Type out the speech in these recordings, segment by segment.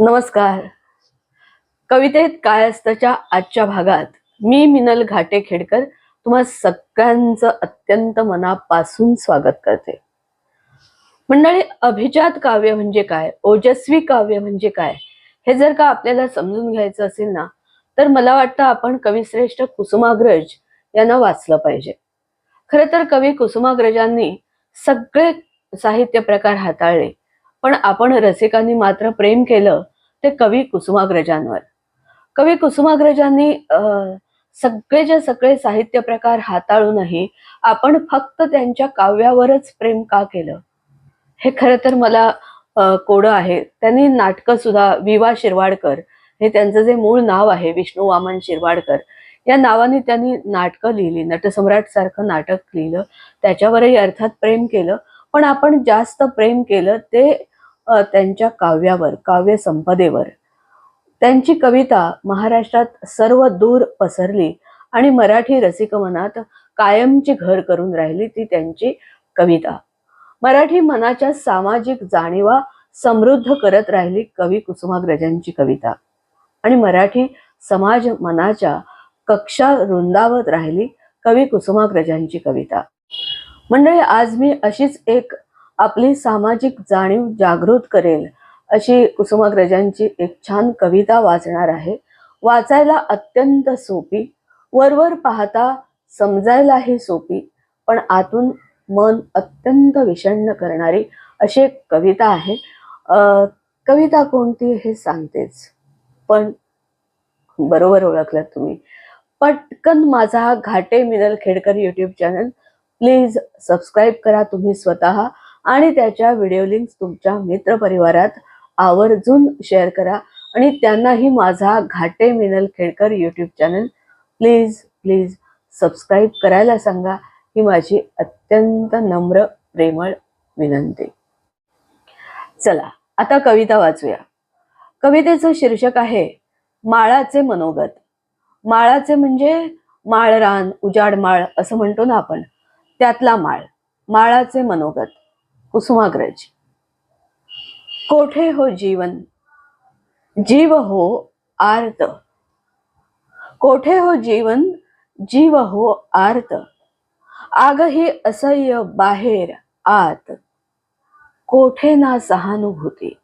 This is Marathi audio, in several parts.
नमस्कार. कवितेत काय असतंच्या आजच्या भागात? मी मिनल घाटे खेडकर तुम्हा सगळ्यांचं अत्यंत मनापासून स्वागत करते. मंडळी अभिजात काव्य म्हणजे काय? ओजस्वी काव्य म्हणजे काय? हे जर का आपल्याला समजून घ्यायचं असेल ना तर मला वाटतं आपण कविश्रेष्ठ कुसुमाग्रज यांना वाचलं पाहिजे. खरं तर कवी कुसुमाग्रजांनी सगळे साहित्य प्रकार हाताळले पण आपण रसिकांनी मात्र प्रेम केलं ते कवी कुसुमाग्रजांवर. कवी कुसुमाग्रजांनी सगळे सगळेच्या सगळे साहित्य प्रकार हाताळूनही आपण फक्त त्यांच्या काव्यावरच प्रेम का केलं? हे खरं तर मला कोड कोडं आहे. त्यांनी नाटकं सुद्धा विवा शिरवाडकर हे त्यांचं जे मूळ नाव आहे विष्णू वामन शिरवाडकर या नावाने त्यांनी नाटकं लिहिली नटसम्राट सारखं नाटक लिहिलं त्याच्यावरही अर्थात प्रेम केलं. पण आपण जास्त प्रेम केलं ते त्यांच्या काव्यावर काव्य संपदेवर त्यांची कविता महाराष्ट्रात सर्व दूर पसरली आणि मराठी रसिक मनात कायमची घर करून राहिली ती त्यांची कविता. मराठी मनाच्या सामाजिक जाणीवा समृद्ध करत राहिली कवी कुसुमाग्रजांची कविता. आणि मराठी समाज मनाच्या कक्षा रुंदावत राहिली कवी कुसुमाग्रजांची कविता. मंडळी आज मी अशीच एक आपली सामाजिक जाणीव जागृत करेल अशी कुसुमाग्रजांची एक छान कविता वाचणार आहे. वाचायला अत्यंत सोपी वरवर पाहता समजायलाही सोपी पण आतून मन अत्यंत विषण्ण करणारी अशी एक कविता आहे. कविता कोणती हे सांगतेच पण बरोबर ओळखलात तुम्ही. पटकन माझा Ghate Minal Khedkar YouTube channel please subscribe करा तुम्ही स्वतः. आणि त्याच्या व्हिडिओ लिंक्स तुमच्या मित्रपरिवारात आवर्जून शेअर करा. आणि त्यांनाही माझा Ghate Minal Khedkar YouTube channel please please subscribe करायला सांगा. ही माझी अत्यंत नम्र प्रेमळ विनंती. चला आता कविता वाचूया. कवितेचं शीर्षक आहे माळाचे मनोगत. माळाचे म्हणजे माळरान उजाड माळ असं म्हणतो ना आपण त्यातला माळ माळाचे मनोगत. कुसुमाग्रज. कोठे हो जीवन? जीव हो आर्त. कोठे हो जीवन? जीव हो आर्त. आग ही असह्य बाहेर आत. कोठे ना सहानुभूती.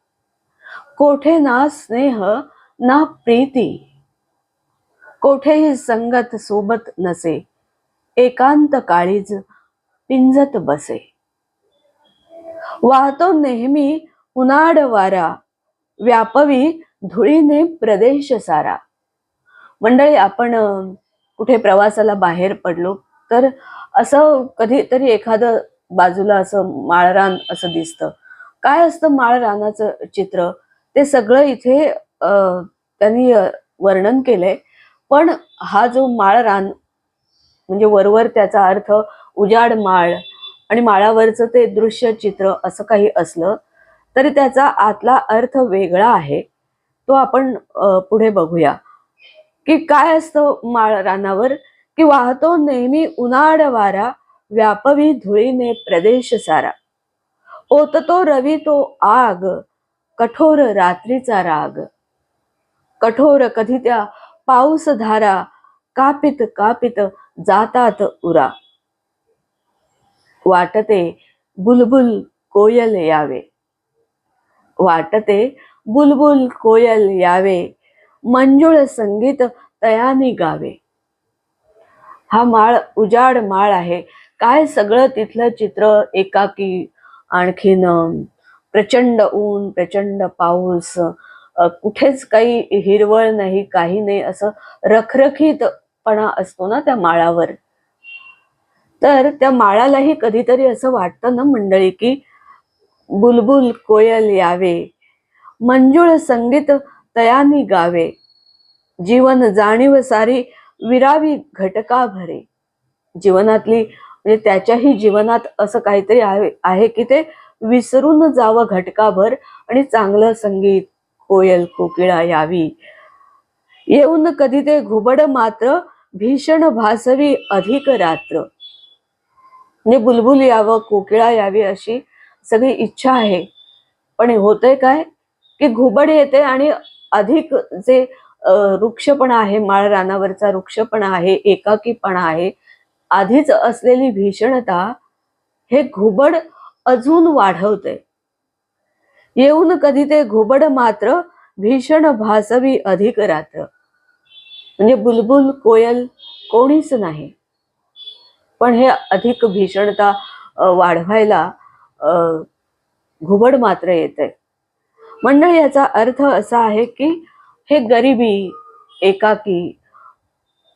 कोठे ना स्नेह ना प्रीती. कोठेही संगत सोबत नसे. एकांत काळीज पिंजत बसे. वाहतो नेहमी उन्हाड वारा व्यापवी धुळीने प्रदेश सारा. मंडळी आपण कुठे प्रवासाला बाहेर पडलो तर असं कधीतरी एखादं बाजूला असं माळरान असं दिसतं. काय असतं माळरानाचं चित्र? ते सगळं इथे त्यांनी वर्णन केलंय. पण हा जो माळरान म्हणजे वरवर त्याचा अर्थ उजाड माळ आणि माळावरचं ते दृश्य चित्र असं काही असलं तरी त्याचा आतला अर्थ वेगळा आहे. तो आपण पुढे बघूया. की काय असतं माळ रानावर? की वाहतो नेहमी उन्हाळ वारा व्यापवी धुळीने प्रदेश सारा. ओततो रवी तो आग कठोर रात्रीचा राग. कठोर कधी त्या पाऊस धारा कापित कापित जातात उरा. वाटते बुलबुल कोयल यावे. वाटते बुलबुल कोयल यावे मंजुळ संगीत तयानी गावे. हा माळ उजाड माळ आहे. काय सगळं तिथलं चित्र एकाकी आणखीन प्रचंड ऊन प्रचंड पाऊस कुठेच काही हिरवळ नाही काही नाही असं रखरखीतपणा असतो ना त्या माळावर. तर त्या माळालाही कधीतरी असं वाटतं ना मंडळी की बुलबुल कोयल यावे मंजुळ संगीत तयानी गावे जीवन जाणीव सारी विरावी घटका भरे. जीवनातली म्हणजे त्याच्याही जीवनात असं काहीतरी आहे आहे की ते विसरून जावं घटकाभर आणि चांगलं संगीत कोयल कोकिळा यावी. येऊन कधी ते घुबड मात्र भीषण भासवी अधिक रात्र. म्हणजे बुलबुल यावं कोकिळा यावी अशी सगळी इच्छा आहे. पण होतंय काय? की घुबड येते आणि अधिक जे वृक्षपणा आहे माळ रानावरचा वृक्षपणा आहे एकाकीपणा आहे आधीच असलेली भीषणता हे घुबड अजून वाढवते. येऊन कधी ते घुबड मात्र भीषण भासवी अधिक रात्र. म्हणजे बुलबुल कोयल कोणीच नाही. पण हे अधिक भीषणता वाढवायला घुबड मात्र येते. मंडळी याचा अर्थ असा आहे की हे गरिबी एकाकी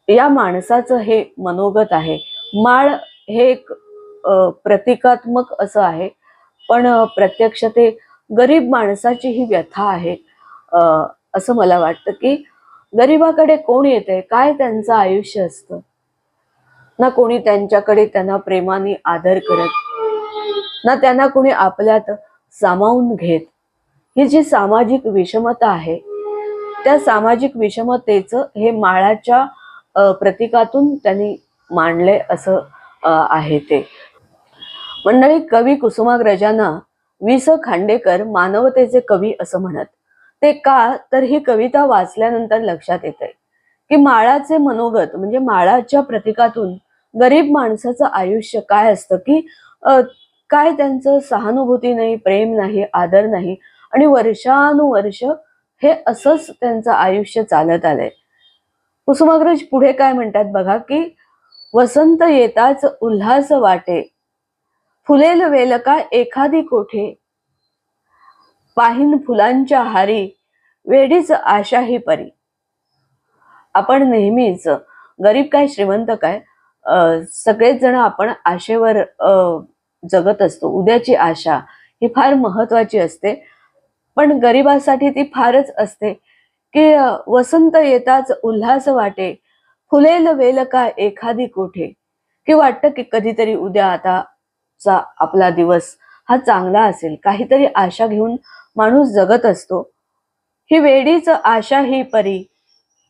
या माणसाचं हे मनोगत आहे. माळ हे एक प्रतिकात्मक असं आहे पण प्रत्यक्ष ते गरीब माणसाची ही व्यथा आहे. असं मला वाटतं की गरिबाकडे कोण येते? काय त्यांचं आयुष्य असतं? ना कोणी त्यांच्याकडे त्यांना प्रेमाने आदर करत ना त्यांना कोणी आपल्यात सामावून घेत. ही जी सामाजिक विषमता आहे त्या सामाजिक विषमतेचं हे माळाच्या प्रतिकातून प्रतीकातून त्यांनी मांडले असं आहे ते. मंडळी कवी कुसुमाग्रजांना वि स खांडेकर मानवतेचे कवी असं म्हणत. ते का? तर ही कविता वाचल्यानंतर लक्षात येते की माळाचे मनोगत म्हणजे माळाच्या प्रतीकातून गरीब माणसाचं आयुष्य काय असतं की काय त्यांचं सहानुभूती नाही प्रेम नाही आदर नाही आणि वर्षानुवर्ष हे असंच त्यांचं आयुष्य चालत आलंय. कुसुमाग्रज पुढे काय म्हणतात बघा की वसंत येताच उल्हास वाटे फुलेल वेलका एखादी कोठे पाहिन फुलांच्या हारी वेडीच आशा ही परी. आपण नेहमीच गरीब काय श्रीमंत काय सगळेच जण आपण आशेवर अं, जगत असतो. उद्याची आशा ही फार महत्वाची असते. पण गरिबासाठी ती फारच असते. की वसंत येताच उल्हास वाटे फुलेल वेल का एखादी कोठे? की वाटतं की कधीतरी उद्या आताचा आपला दिवस हा चांगला असेल. काहीतरी आशा घेऊन माणूस जगत असतो. ही वेडीच आशा ही परी.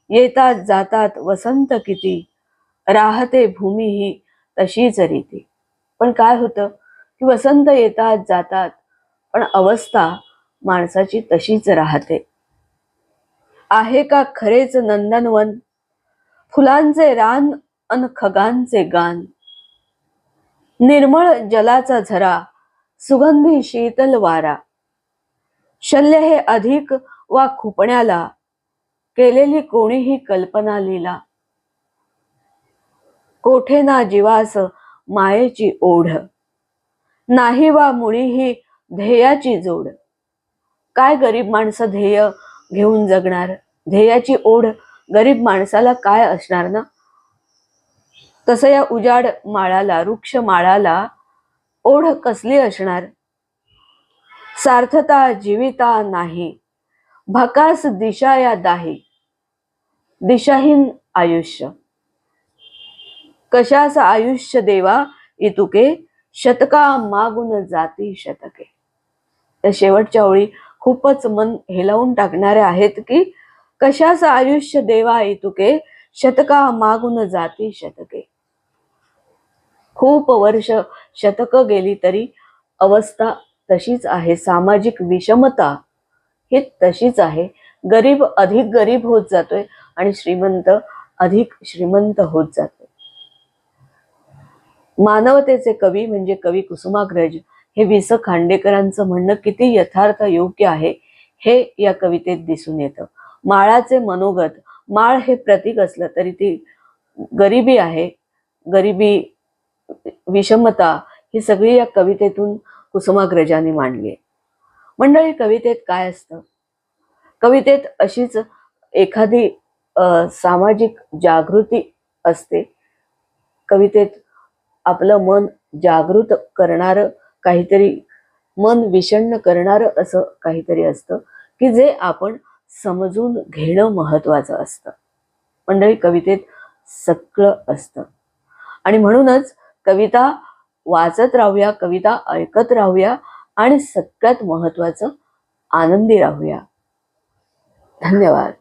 येतात जातात वसंत किती? राहते भूमी ही तशीच रीती. पण काय होतं की वसंत येतात जातात पण अवस्था माणसाची तशीच राहते. आहे का खरेच नंदनवन? फुलांचे रान अन खगांचे गान. निर्मळ जलाचा झरा सुगंधी शीतल वारा. शल्य हे अधिक वा खुपण्याला केलेली कोणीही कल्पना लिला. कोठे ना जीवास मायेची ओढ. नाही वा मुळी ही ध्येयाची जोड. काय गरीब माणसं ध्येय घेऊन जगणार? ध्येयाची ओढ गरीब माणसाला काय असणार ना? तसं या उजाड माळाला वृक्ष माळाला ओढ कसली असणार? सार्थता जीविता नाही. भकास दिशा या दाही. दिशाहीन आयुष्य. कशाच आयुष्य देवा इतुके? शतका मागून जाती शतके. त्या शेवटच्या ओळी खूपच मन हेलावून टाकणाऱ्या आहेत की कशाच आयुष्य देवा इतुके? शतका मागून जाती शतके. खूप वर्ष शतक गेली तरी अवस्था तशीच आहे. सामाजिक विषमता ही तशीच आहे. गरीब अधिक गरीब होत जातोय आणि श्रीमंत अधिक श्रीमंत होत जातो मानवतेचे कवी म्हणजे कवी कुसुमाग्रज हे वि स खांडेकरांचं म्हणणं किती यथार्थ योग्य आहे हे या कवितेत दिसून येतं. माळाचे मनोगत माळ हे प्रतीक असलं तरी ती गरिबी आहे. गरिबी विषमता ही सगळी या कवितेतून कुसुमाग्रजांनी मांडली. आहे मंडळी कवितेत काय असतं? कवितेत अशीच एखादी सामाजिक जागृती असते. कवितेत आपलं मन जागृत करणारं काहीतरी मन विषण्ण करणारं असं काहीतरी असतं की जे आपण समजून घेणं महत्वाचं असतं. मंडळी कवितेत सगळं असतं. आणि म्हणूनच कविता वाचत राहूया कविता ऐकत राहूया आणि सगळ्यात महत्वाचं आनंदी राहूया. धन्यवाद.